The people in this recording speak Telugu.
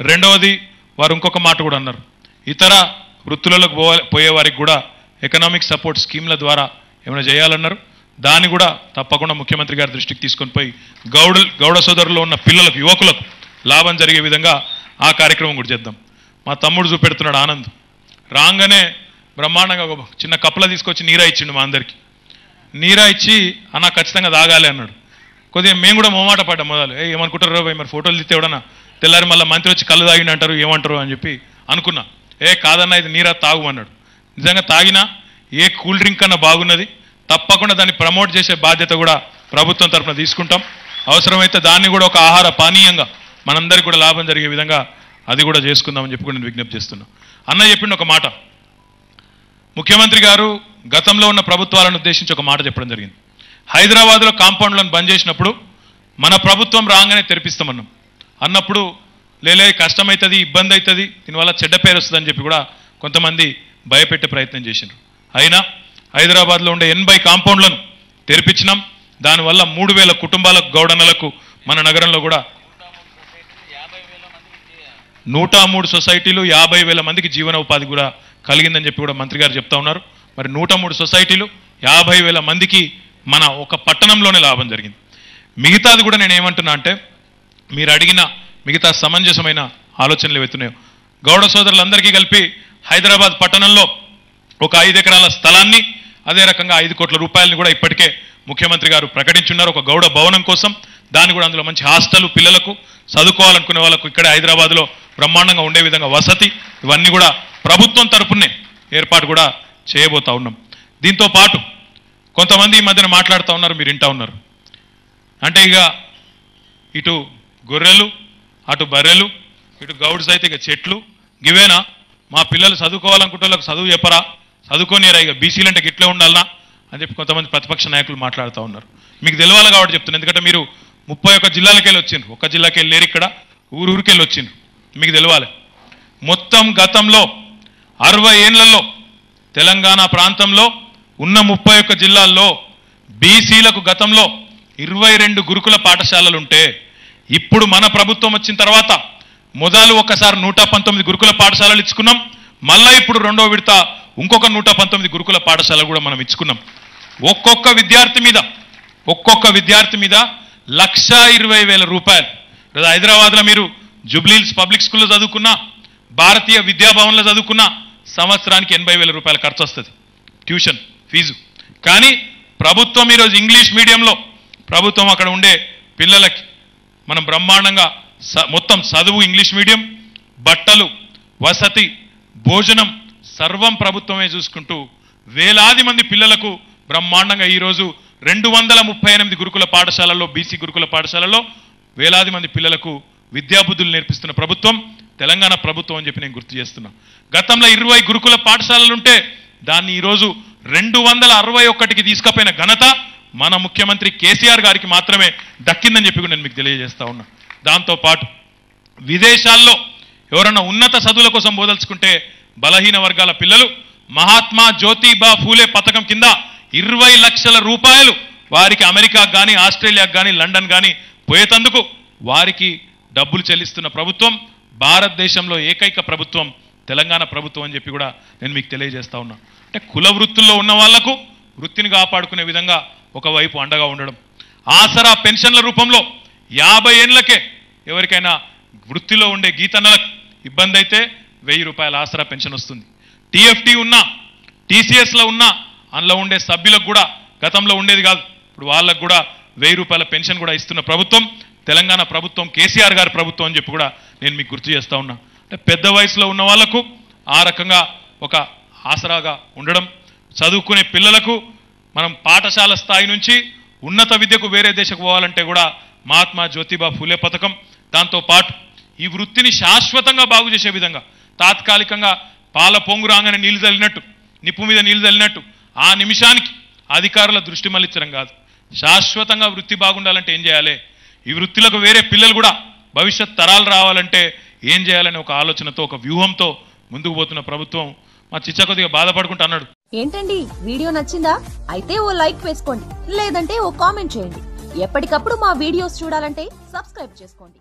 రెండవది వారు ఇంకొక మాట కూడా అన్నారు. ఇతర వృత్తులలోకి పోవ- పోయే వారికి కూడా ఎకనామిక్ సపోర్ట్ స్కీమ్ల ద్వారా ఏమైనా చేయాలన్నారు. దాన్ని కూడా తప్పకుండా ముఖ్యమంత్రి గారి దృష్టికి తీసుకొని పోయి గౌడ గౌడ సోదరులో ఉన్న పిల్లలకు యువకులకు లాభం జరిగే విధంగా ఆ కార్యక్రమం కూడా చేద్దాం. మా తమ్ముడు చూపెడుతున్నాడు ఆనంద్. రాగానే బ్రహ్మాండంగా చిన్న కప్పల తీసుకొచ్చి నీరా ఇచ్చిండు మా అందరికి. నీరా ఇచ్చి అన్న ఖచ్చితంగా తాగాలి అన్నాడు. కొద్దిగా మేము కూడా మొమాట పడ్డాం మొదలు. ఏ ఏమనుకుంటారు భయ్ మరి ఫోటోలు తీస్తే ఎవడన్నా తెల్లారి మళ్ళీ మంత్రి వచ్చి కళ్ళు తాగిన అంటారు ఏమంటారు అని చెప్పి అనుకున్నా. ఏ కాదన్న ఇది నీరా తాగు అన్నాడు. నిజంగా తాగినా ఏ కూల్ డ్రింక్ అన్నా బాగున్నది. తప్పకుండా దాన్ని ప్రమోట్ చేసే బాధ్యత కూడా ప్రభుత్వం తరఫున తీసుకుంటాం. అవసరమైతే దాన్ని కూడా ఒక ఆహార పానీయంగా మనందరికీ కూడా లాభం జరిగే విధంగా అది కూడా చేసుకుందామని చెప్పి నేను విజ్ఞప్తి చేస్తున్నా. అన్న చెప్పిండు ఒక మాట. ముఖ్యమంత్రి గారు గతంలో ఉన్న ప్రభుత్వాలను ఉద్దేశించి ఒక మాట చెప్పడం జరిగింది. హైదరాబాద్లో కాంపౌండ్లను బంద్ చేసినప్పుడు మన ప్రభుత్వం రాగానే తెరిపిస్తామన్నాం. అన్నప్పుడు లేలే కష్టమవుతుంది ఇబ్బంది అవుతుంది దీనివల్ల చెడ్డ పేరు వస్తుందని చెప్పి కూడా కొంతమంది భయపెట్టే ప్రయత్నం చేసిండ్రు. అయినా హైదరాబాద్లో ఉండే ఎనభై కాంపౌండ్లను తెరిపించినాం. దానివల్ల మూడు వేల కుటుంబాలకు గౌడనలకు మన నగరంలో కూడా నూట మూడు సొసైటీలు యాభై వేల మందికి జీవనోపాధి కూడా కలిగిందని చెప్పి కూడా మంత్రి గారు చెప్తా ఉన్నారు. మరి నూట మూడు సొసైటీలు యాభై వేల మందికి మన ఒక పట్టణంలోనే లాభం జరిగింది. మిగతాది కూడా నేను ఏమంటున్నా అంటే మీరు అడిగిన మిగతా సమంజసమైన ఆలోచనలు వెతున్నాయో గౌడ సోదరులందరికీ కలిపి హైదరాబాద్ పట్టణంలో ఒక ఐదు ఎకరాల స్థలాన్ని అదే రకంగా ఐదు కోట్ల రూపాయలని కూడా ఇప్పటికే ముఖ్యమంత్రి గారు ప్రకటించున్నారు ఒక గౌడ భవనం కోసం. దాన్ని కూడా అందులో మంచి హాస్టల్ పిల్లలకు చదువుకోవాలనుకునే వాళ్ళకు ఇక్కడ హైదరాబాద్లో బ్రహ్మాండంగా ఉండే విధంగా వసతి ఇవన్నీ కూడా ప్రభుత్వం తరపునే ఏర్పాటు కూడా చేయబోతా ఉన్నాం. దీంతో పాటు కొంతమంది ఈ మధ్యన మాట్లాడుతూ ఉన్నారు మీరు వింటా ఉన్నారు. అంటే ఇక ఇటు గొర్రెలు అటు బర్రెలు ఇటు గౌడ్స్ అయితే ఇక చెట్లు. గివేనా మా పిల్లలు చదువుకోవాలనుకుంటే చదువు చెప్పరా? చదువుకోనిరా ఇక? బీసీలు అంటే ఇట్లే ఉండాలనా? అని చెప్పి కొంతమంది ప్రతిపక్ష నాయకులు మాట్లాడుతూ ఉన్నారు. మీకు తెలవాలి కాబట్టి చెప్తున్నాను ఎందుకంటే మీరు ముప్పై ఒక్క జిల్లాలకెళ్ళి వచ్చిండ్రు. ఒక్క జిల్లాకి వెళ్ళారు ఇక్కడ ఊరు ఊరికెళ్ళి వచ్చిండ్రు. మీకు తెలవాలి. మొత్తం గతంలో అరవై ఏళ్ళలో తెలంగాణ ప్రాంతంలో ఉన్న ముప్పై ఒక్క జిల్లాల్లో బీసీలకు గతంలో ఇరవై రెండు గురుకుల పాఠశాలలు ఉంటే ఇప్పుడు మన ప్రభుత్వం వచ్చిన తర్వాత మొదలు ఒకసారి నూట పంతొమ్మిది గురుకుల పాఠశాలలు ఇచ్చుకున్నాం. మళ్ళా ఇప్పుడు రెండో విడత ఇంకొక నూట పంతొమ్మిది గురుకుల పాఠశాలలు కూడా మనం ఇచ్చుకున్నాం. ఒక్కొక్క విద్యార్థి మీద ఒక్కొక్క విద్యార్థి మీద లక్ష ఇరవై వేల రూపాయలు. లేదా హైదరాబాద్లో మీరు జుబ్లీల్స్ పబ్లిక్ స్కూల్లో చదువుకున్నా భారతీయ విద్యాభవన్లో చదువుకున్నా సంవత్సరానికి ఎనభై వేల రూపాయల ఖర్చు వస్తుంది. Tuition fee. కానీ ప్రభుత్వం ఈరోజు ఇంగ్లీష్ మీడియంలో ప్రభుత్వం అక్కడ ఉండే పిల్లలకి మనం బ్రహ్మాండంగా స- మొత్తం చదువు ఇంగ్లీష్ మీడియం బట్టలు వసతి భోజనం సర్వం ప్రభుత్వమే చూసుకుంటూ వేలాది మంది పిల్లలకు బ్రహ్మాండంగా ఈరోజు రెండు వందల ముప్పై ఎనిమిది గురుకుల పాఠశాలల్లో బీసీ గురుకుల పాఠశాలలో వేలాది మంది పిల్లలకు విద్యాబుద్ధులు నేర్పిస్తున్న ప్రభుత్వం. తెలంగాణ ప్రభుత్వం అని చెప్పి నేను గుర్తు చేస్తున్నా. గతంలో ఇరవై గురుకుల పాఠశాలలుంటే దాన్ని ఈరోజు రెండు వందల అరవై ఒక్కటికి తీసుకపోయిన ఘనత మన ముఖ్యమంత్రి కేసీఆర్ గారికి మాత్రమే దక్కిందని చెప్పి కూడా నేను మీకు తెలియజేస్తా ఉన్నా. దాంతోపాటు విదేశాల్లో ఎవరన్నా ఉన్నత చదువుల కోసం బోదలుచుకుంటే బలహీన వర్గాల పిల్లలు మహాత్మా జ్యోతిబా ఫూలే పథకం కింద ఇరవై లక్షల రూపాయలు వారికి అమెరికాకు కానీ ఆస్ట్రేలియాకు కానీ లండన్ కానీ పోయేతందుకు వారికి డబ్బులు చెల్లిస్తున్న ప్రభుత్వం భారతదేశంలో ఏకైక ప్రభుత్వం తెలంగాణ ప్రభుత్వం అని చెప్పి కూడా నేను మీకు తెలియజేస్తా ఉన్నా. అంటే కుల వృత్తుల్లో ఉన్న వాళ్ళకు వృత్తిని కాపాడుకునే విధంగా ఒకవైపు అండగా ఉండడం. ఆసరా పెన్షన్ల రూపంలో యాభై ఏళ్ళకే ఎవరికైనా వృత్తిలో ఉండే గీతన్నలకు ఇబ్బంది అయితే వెయ్యి రూపాయల ఆసరా పెన్షన్ వస్తుంది. టీఎఫ్టీ ఉన్నా టీసీఎస్లో ఉన్నా అందులో ఉండే సభ్యులకు కూడా గతంలో ఉండేది కాదు. ఇప్పుడు వాళ్ళకు కూడా వెయ్యి రూపాయల పెన్షన్ కూడా ఇస్తున్న ప్రభుత్వం తెలంగాణ ప్రభుత్వం కేసీఆర్ గారి ప్రభుత్వం అని చెప్పి కూడా నేను మీకు గుర్తు చేస్తా ఉన్నా. అంటే పెద్ద వయసులో ఉన్న వాళ్ళకు ఆ రకంగా ఒక ఆసరాగా ఉండడం చదువుకునే పిల్లలకు మనం పాఠశాల స్థాయి నుంచి ఉన్నత విద్యకు వేరే దేశకు పోవాలంటే కూడా మహాత్మా జ్యోతిబా ఫూలే పథకం దాంతో పాటు ఈ వృత్తిని శాశ్వతంగా బాగు చేసే విధంగా తాత్కాలికంగా పాల పొంగు రాగానే నీళ్ళు చల్లినట్టు నిప్పు మీద నీళ్ళు చల్లినట్టు ఆ నిమిషానికి అధికారుల దృష్టి మళ్ళించడం కాదు. శాశ్వతంగా వృత్తి బాగుండాలంటే ఏం చేయాలి? ఈ వృత్తిలకు వేరే పిల్లలు కూడా భవిష్యత్ తరాలు రావాలంటే ఏం చేయాలనే ఒక ఆలోచనతో ఒక వ్యూహంతో ముందుకు పోతున్న ప్రభుత్వం మా చిచ్చ కొద్దిగా బాధపడుకుంటా అన్నాడు. ఏంటండి? వీడియో నచ్చిందా? అయితే ఓ లైక్ వేసుకోండి. లేదంటే ఓ కామెంట్ చేయండి. ఎప్పటికప్పుడు మా వీడియోస్ చూడాలంటే సబ్స్క్రైబ్ చేసుకోండి.